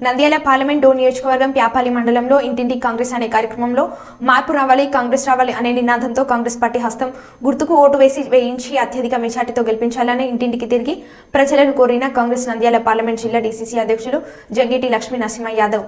Nandyal parliament door నియోజకవర్గం ప్యాపాలి మండలంలో ఇంటింటి కాంగ్రెస్ అనే కార్యక్రమంలో మార్పు రావాలి కాంగ్రెస్ రావాలి అనే నినాదంతో కాంగ్రెస్ పార్టీ హస్తం గుర్తుకు ఓటు వేసి వేయించి అత్యధిక మెజార్టీతో గెలిపించాలని ఇంటింటికి తిరిగి ప్రజలను కోరిన కాంగ్రెస్ నంద్యాల పార్లమెంట్ జిల్లా డీసీసీ అధ్యక్షులు జంగిటి లక్ష్మీ నరసింహ యాదవ్.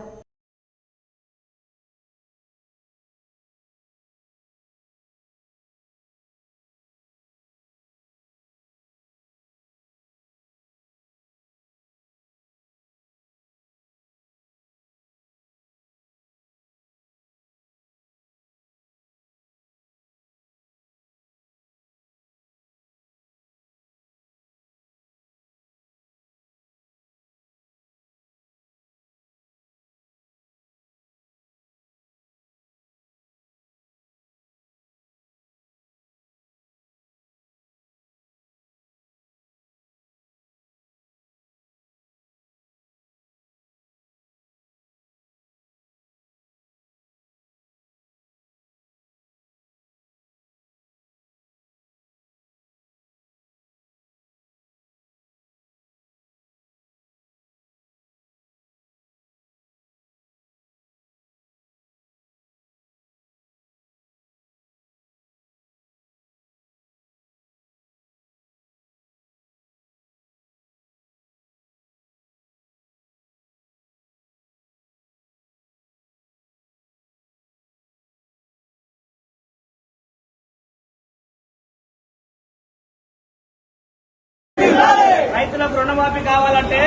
రైతులకు రుణమాఫీ కావాలంటే?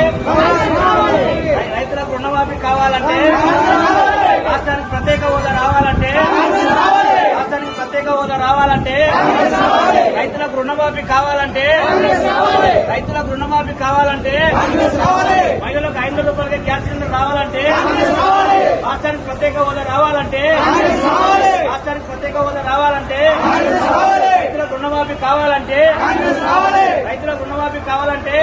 రైతులకు రుణమాఫీ కావాలంటే? రాష్ట్రానికి ప్రత్యేక హోదా రావాలంటే? రాష్ట్రానికి ప్రత్యేక హోదా రావాలంటే? రైతులకు రుణమాఫీ కావాలంటే? రైతులకు రుణమాఫీ కావాలంటే? మహిళలకు ఐదు రూపాయలకి గ్యాస్ సిలిండర్ రావాలంటే? రాష్ట్రానికి ప్రత్యేక హోదా రావాలంటే రాష్ట్రానికి ప్రత్యేక హోదా రావాలంటే రైతులకు రుణమాఫీ కావాలంటే రైతులకు రుణమాఫీ కావాలంటే